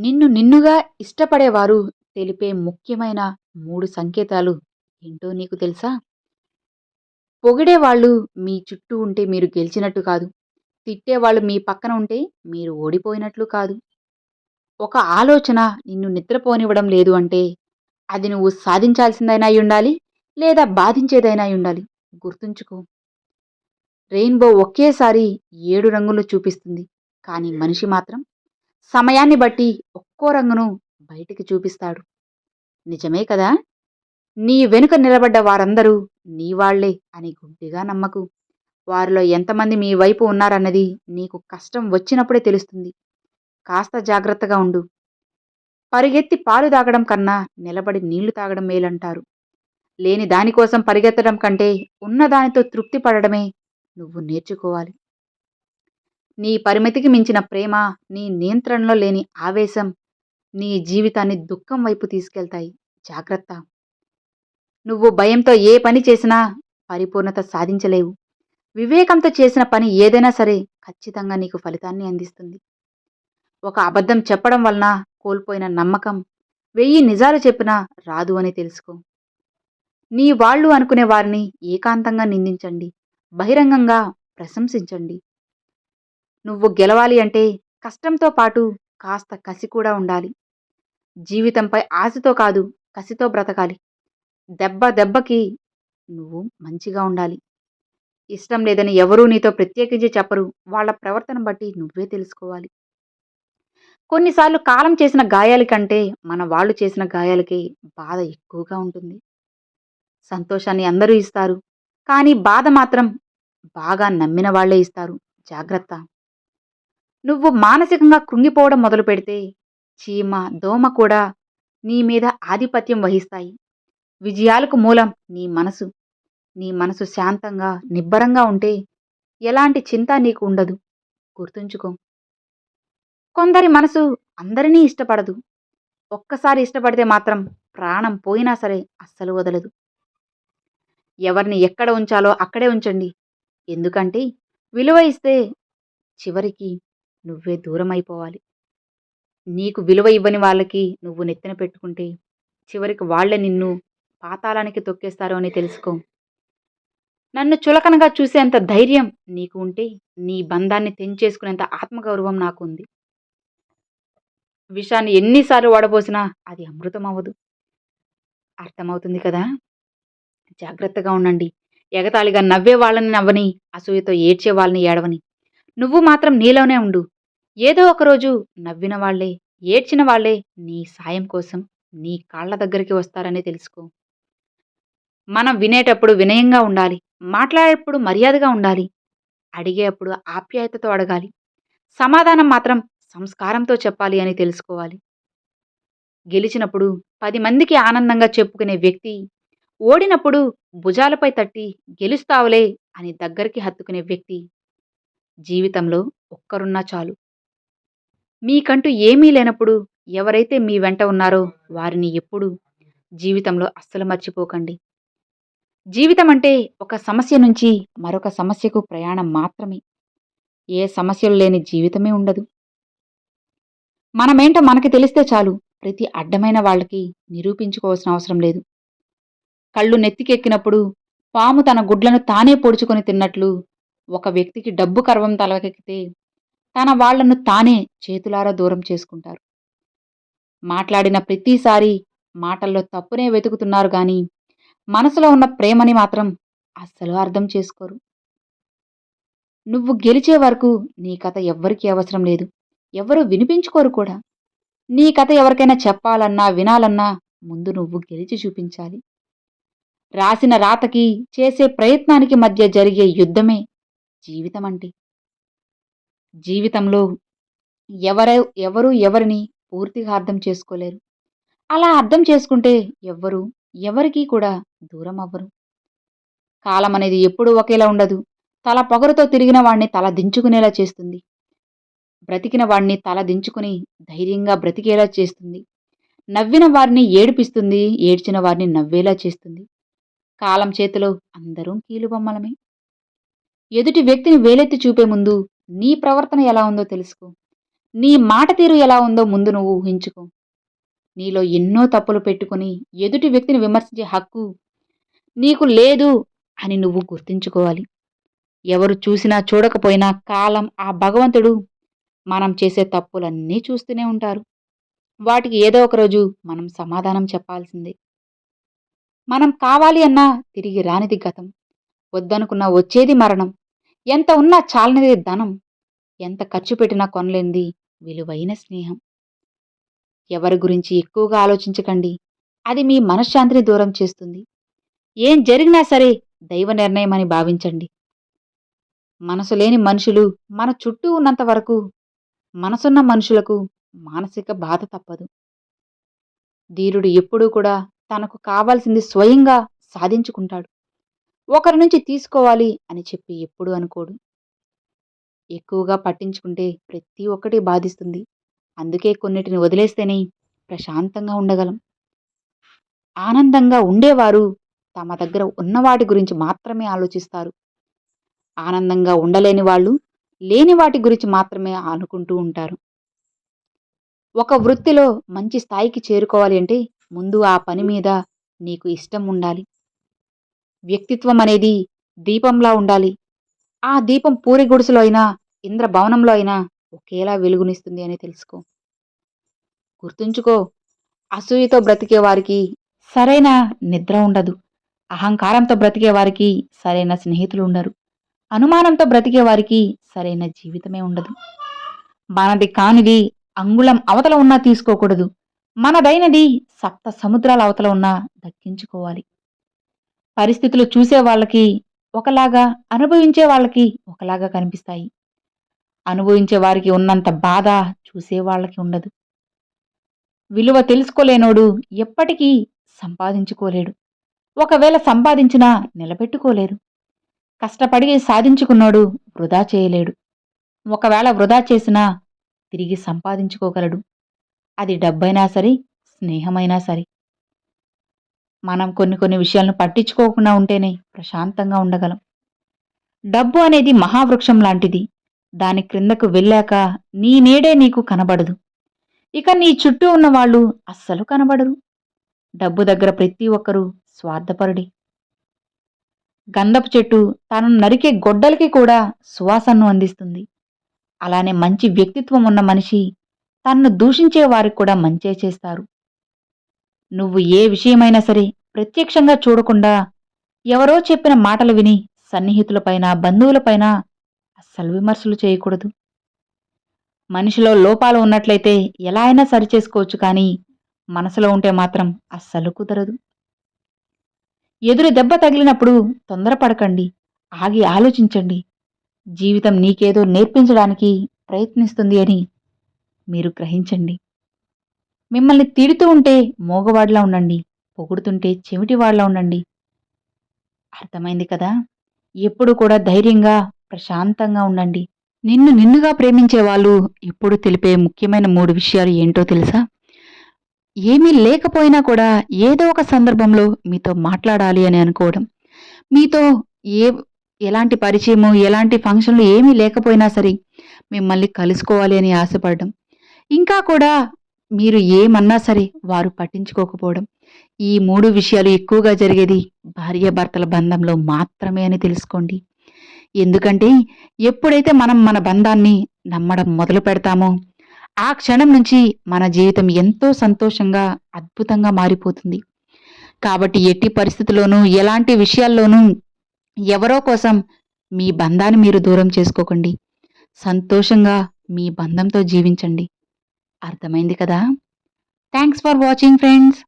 నిన్ను నిన్నుగా ఇష్టపడేవారు తెలిపే ముఖ్యమైన మూడు సంకేతాలు ఏంటో నీకు తెలుసా? పొగిడేవాళ్ళు మీ చుట్టూ ఉంటే మీరు గెలిచినట్టు కాదు. తిట్టేవాళ్ళు మీ పక్కన ఉంటే మీరు ఓడిపోయినట్లు కాదు. ఒక ఆలోచన నిన్ను నిద్రపోనివ్వడం లేదు అంటే అది నువ్వు సాధించాల్సిందైనా ఉండాలి లేదా బాధించేదైనా అయి ఉండాలి. గుర్తుంచుకో. రెయిన్బో ఒకేసారి ఏడు రంగులు చూపిస్తుంది. కానీ మనిషి మాత్రం సమయాన్ని బట్టి ఒక్కో రంగును బయటికి చూపిస్తాడు. నిజమే కదా? నీ వెనుక నిలబడ్డ వారందరూ నీ వాళ్ళే అని గుడ్డిగా నమ్మకు. వారిలో ఎంతమంది మీ వైపు ఉన్నారన్నది నీకు కష్టం వచ్చినప్పుడే తెలుస్తుంది. కాస్త జాగ్రత్తగా ఉండు. పరిగెత్తి పాలు తాగడం కన్నా నిలబడి నీళ్ళు తాగడం మేలంటారు. లేని దానికోసం పరిగెత్తడం కంటే ఉన్నదానితో తృప్తి పడడమే నువ్వు నేర్చుకోవాలి. నీ పరిమితికి మించిన ప్రేమ నీ నియంత్రణలో లేని ఆవేశం నీ జీవితాన్ని దుఃఖం వైపు తీసుకెళ్తాయి. జాగ్రత్త. నువ్వు భయంతో ఏ పని చేసినా పరిపూర్ణత సాధించలేవు. వివేకంతో చేసిన పని ఏదైనా సరే ఖచ్చితంగా నీకు ఫలితాన్ని అందిస్తుంది. ఒక అబద్ధం చెప్పడం వలన కోల్పోయిన నమ్మకం వెయ్యి నిజాలు చెప్పినా రాదు అని తెలుసుకో. నీ వాళ్ళు అనుకునే వారిని ఏకాంతంగా నిందించండి. బహిరంగంగా ప్రశంసించండి. నువ్వు గెలవాలి అంటే కష్టంతో పాటు కాస్త కసి కూడా ఉండాలి. జీవితంపై ఆశతో కాదు కసితో బ్రతకాలి. దెబ్బ దెబ్బకి నువ్వు మంచిగా ఉండాలి. ఇష్టం లేదని ఎవరూ నీతో ప్రత్యేకించి చెప్పరు. వాళ్ళ ప్రవర్తన బట్టి నువ్వే తెలుసుకోవాలి. కొన్నిసార్లు కాలం చేసిన గాయాల కంటే మన వాళ్ళు చేసిన గాయాలకే బాధ ఎక్కువగా ఉంటుంది. సంతోషాన్ని అందరూ ఇస్తారు. కానీ బాధ మాత్రం బాగా నమ్మిన వాళ్ళే ఇస్తారు. జాగ్రత్త. నువ్వు మానసికంగా కృంగిపోవడం మొదలు పెడితే చీమ దోమ కూడా నీ మీద ఆధిపత్యం వహిస్తాయి. విజయాలకు మూలం నీ మనసు. నీ మనసు శాంతంగా నిబ్బరంగా ఉంటే ఎలాంటి చింత నీకు ఉండదు. గుర్తుంచుకో. కొందరి మనసు అందరినీ ఇష్టపడదు. ఒక్కసారి ఇష్టపడితే మాత్రం ప్రాణం పోయినా సరే అస్సలు వదలదు. ఎవరిని ఎక్కడ ఉంచాలో అక్కడే ఉంచండి. ఎందుకంటే విలువ ఇస్తే చివరికి నువ్వే దూరం అయిపోవాలి నీకు విలువ ఇవ్వని వాళ్ళకి నువ్వు నెత్తిన పెట్టుకుంటే చివరికి వాళ్ళే నిన్ను పాతాళానికి తొక్కేస్తారు అని తెలుసుకో. నన్ను చులకనగా చూసేంత ధైర్యం నీకు ఉంటే నీ బంధాన్ని తెంచేసుకునేంత ఆత్మగౌరవం నాకు ఉంది విషాన్ని ఎన్నిసార్లు వాడబోసినా అది అమృతం అవ్వదు అర్థమవుతుంది కదా? జాగ్రత్తగా ఉండండి. ఎగతాళిగా నవ్వే వాళ్ళని నవ్వని అసూయతో ఏడ్చే వాళ్ళని ఏడవని. నువ్వు మాత్రం నీలోనే ఉండు. ఏదో ఒకరోజు నవ్విన వాళ్ళే ఏడ్చిన వాళ్ళే నీ సాయం కోసం నీ కాళ్ళ దగ్గరికి వస్తారని తెలుసుకో. మనం వినేటప్పుడు వినయంగా ఉండాలి మాట్లాడేటప్పుడు మర్యాదగా ఉండాలి అడిగేటప్పుడు ఆప్యాయతతో అడగాలి సమాధానం మాత్రం సంస్కారంతో చెప్పాలి అని తెలుసుకోవాలి. గెలిచినప్పుడు పది మందికి ఆనందంగా చెప్పుకునే వ్యక్తి ఓడినప్పుడు భుజాలపై తట్టి గెలుస్తావులే అని దగ్గరికి హత్తుకునే వ్యక్తి జీవితంలో ఒక్కరున్నా చాలు. మీకంటూ ఏమీ లేనప్పుడు ఎవరైతే మీ వెంట ఉన్నారో వారిని ఎప్పుడూ జీవితంలో అస్సలు మర్చిపోకండి. జీవితం అంటే ఒక సమస్య నుంచి మరొక సమస్యకు ప్రయాణం మాత్రమే. ఏ సమస్యలు లేని జీవితమే ఉండదు. మనమేంటో మనకి తెలిస్తే చాలు ప్రతి అడ్డమైన వాళ్ళకి నిరూపించుకోవాల్సిన అవసరం లేదు. కళ్ళు నెత్తికెక్కినప్పుడు పాము తన గుడ్లను తానే పొడుచుకొని తిన్నట్లు ఒక వ్యక్తికి డబ్బు కర్వం తలకెక్కితే తన వాళ్ళను తానే చేతులారా దూరం చేసుకుంటారు. మాట్లాడిన ప్రతిసారి మాటల్లో తప్పునే వెతుకుతున్నారు గాని మనసులో ఉన్న ప్రేమని మాత్రం అస్సలు అర్థం చేసుకోరు. నువ్వు గెలిచే వరకు నీ కథ ఎవ్వరికీ అవసరం లేదు. ఎవరు వినిపించుకోరు కూడా. నీ కథ ఎవరికైనా చెప్పాలన్నా వినాలన్నా ముందు నువ్వు గెలిచి చూపించాలి. రాసిన రాతకి చేసే ప్రయత్నానికి మధ్య జరిగే యుద్ధమే జీవితం అంటే జీవితంలో ఎవరు ఎవరు ఎవరిని పూర్తిగా అర్థం చేసుకోలేరు. అలా అర్థం చేసుకుంటే ఎవ్వరు ఎవరికీ కూడా దూరం అవ్వరు. కాలం అనేది ఎప్పుడూ ఒకేలా ఉండదు. తల పొగరుతో తిరిగిన వాణ్ణి తల దించుకునేలా చేస్తుంది. బ్రతికిన వాణ్ణి తల దించుకుని ధైర్యంగా బ్రతికేలా చేస్తుంది. నవ్విన వారిని ఏడిపిస్తుంది ఏడ్చిన వారిని నవ్వేలా చేస్తుంది. కాలం చేతిలో అందరూ కీలుబొమ్మలమే. ఎదుటి వ్యక్తిని వేలెత్తి చూపే ముందు నీ ప్రవర్తన ఎలా ఉందో తెలుసుకో. నీ మాట తీరు ఎలా ఉందో ముందు నువ్వు ఊహించుకో. నీలో ఎన్నో తప్పులు పెట్టుకుని ఎదుటి వ్యక్తిని విమర్శించే హక్కు నీకు లేదు అని నువ్వు గుర్తుంచుకోవాలి. ఎవరు చూసినా చూడకపోయినా కాలం ఆ భగవంతుడు మనం చేసే తప్పులన్నీ చూస్తూనే ఉంటారు. వాటికి ఏదో ఒక రోజు మనం సమాధానం చెప్పాల్సిందే. మనం కావాలి అన్నా తిరిగి రానిది గతం. వద్దనుకున్న వచ్చేది మరణం. ఎంత ఉన్నా చాలనిది ధనం. ఎంత ఖర్చు పెట్టినా కొనలేంది విలువైన స్నేహం. ఎవరి గురించి ఎక్కువగా ఆలోచించకండి. అది మీ మనశ్శాంతిని దూరం చేస్తుంది. ఏం జరిగినా సరే దైవ నిర్ణయం అని భావించండి. మనసు లేని మనుషులు మన చుట్టూ ఉన్నంత వరకు మనసున్న మనుషులకు మానసిక బాధ తప్పదు. ధీరుడు ఎప్పుడూ కూడా తనకు కావాల్సింది స్వయంగా సాధించుకుంటాడు. ఒకరి నుంచి తీసుకోవాలి అని చెప్పి ఎప్పుడు అనుకోడు. ఎక్కువగా పట్టించుకుంటే ప్రతి ఒక్కటి బాధిస్తుంది. అందుకే కొన్నిటిని వదిలేస్తేనే ప్రశాంతంగా ఉండగలం. ఆనందంగా ఉండేవారు తమ దగ్గర ఉన్నవాటి గురించి మాత్రమే ఆలోచిస్తారు. ఆనందంగా ఉండలేని వాళ్ళు లేని వాటి గురించి మాత్రమే అనుకుంటూ ఉంటారు. ఒక వృత్తిలో మంచి స్థాయికి చేరుకోవాలి అంటే ముందు ఆ పని మీద నీకు ఇష్టం ఉండాలి. వ్యక్తిత్వం అనేది దీపంలా ఉండాలి. ఆ దీపం పూరి గుడిసెలో అయినా ఇంద్రభవనంలో అయినా ఒకేలా వెలుగునిస్తుంది అని తెలుసుకో. గుర్తుంచుకో అసూయతో బ్రతికే వారికి సరైన నిద్ర ఉండదు. అహంకారంతో బ్రతికే వారికి సరైన స్నేహితులు ఉండరు. అనుమానంతో బ్రతికే వారికి సరైన జీవితమే ఉండదు. మనది కానిది అంగుళం అవతల ఉన్నా తీసుకోకూడదు. మనదైనది సప్త సముద్రాల అవతల ఉన్నా దక్కించుకోవాలి. పరిస్థితులు చూసే వాళ్ళకి ఒకలాగా అనుభవించే వాళ్ళకి ఒకలాగా కనిపిస్తాయి. అనుభవించే వారికి ఉన్నంత బాధ చూసే వాళ్ళకి ఉండదు. విలువ తెలుసుకోలేనోడు ఎప్పటికీ సంపాదించుకోలేడు. ఒకవేళ సంపాదించినా నిలబెట్టుకోలేరు. కష్టపడి సాధించుకున్నాడు వృధా చేయలేడు. ఒకవేళ వృధా చేసినా తిరిగి సంపాదించుకోగలడు. అది డబ్బైనా సరే స్నేహమైనా సరే. మనం కొన్ని కొన్ని విషయాలను పట్టించుకోకుండా ఉంటేనే ప్రశాంతంగా ఉండగలం. డబ్బు అనేది మహావృక్షం లాంటిది. దాని క్రిందకు వెళ్ళాక నీ నీడే నీకు కనబడదు. ఇక నీ చుట్టూ ఉన్న వాళ్ళు అస్సలు కనబడరు. డబ్బు దగ్గర ప్రతి ఒక్కరూ స్వార్థపరుడి. గంధపు చెట్టు తనను నరికే గొడ్డలకి కూడా సువాసనను అందిస్తుంది. అలానే మంచి వ్యక్తిత్వం ఉన్న మనిషి తన్ను దూషించే వారికి కూడా మంచే చేస్తారు. నువ్వు ఏ విషయమైనా సరే ప్రత్యక్షంగా చూడకుండా ఎవరో చెప్పిన మాటలు విని సన్నిహితులపైన బంధువులపైన అస్సలు విమర్శలు చేయకూడదు. మనిషిలో లోపాలు ఉన్నట్లయితే ఎలా అయినా సరిచేసుకోవచ్చు కానీ మనసులో ఉంటే మాత్రం అస్సలు కుదరదు. ఎదురు దెబ్బ తగిలినప్పుడు తొందరపడకండి ఆగి ఆలోచించండి. జీవితం నీకేదో నేర్పించడానికి ప్రయత్నిస్తుంది అని మీరు గ్రహించండి. మిమ్మల్ని తిడుతూ ఉంటే మోగవాడిలా ఉండండి పొగుడుతుంటే చెవిటివాడిలా ఉండండి. అర్థమైంది కదా? ఎప్పుడు కూడా ధైర్యంగా ప్రశాంతంగా ఉండండి. నిన్ను నిన్నుగా ప్రేమించే వాళ్ళు ఎప్పుడు తెలిపే ముఖ్యమైన మూడు విషయాలు ఏంటో తెలుసా? ఏమీ లేకపోయినా కూడా ఏదో ఒక సందర్భంలో మీతో మాట్లాడాలి అని అనుకోవడం. మీతో ఏ ఎలాంటి పరిచయము ఎలాంటి ఫంక్షన్లు ఏమీ లేకపోయినా సరే మిమ్మల్ని కలుసుకోవాలి అని ఆశపడడం. ఇంకా కూడా మీరు ఏమన్నా సరే వారు పట్టించుకోకపోవడం. ఈ మూడు విషయాలు ఎక్కువగా జరిగేది భార్యాభర్తల బంధంలో మాత్రమే అని తెలుసుకోండి. ఎందుకంటే ఎప్పుడైతే మనం మన బంధాన్ని నమ్మడం మొదలు పెడతామో ఆ క్షణం నుంచి మన జీవితం ఎంతో సంతోషంగా అద్భుతంగా మారిపోతుంది. కాబట్టి ఎట్టి పరిస్థితుల్లోనూ ఎలాంటి విషయాల్లోనూ ఎవరో కోసం మీ బంధాన్ని మీరు దూరం చేసుకోకండి. సంతోషంగా మీ బంధంతో జీవించండి. అర్థమైంది కదా. Thanks for watching friends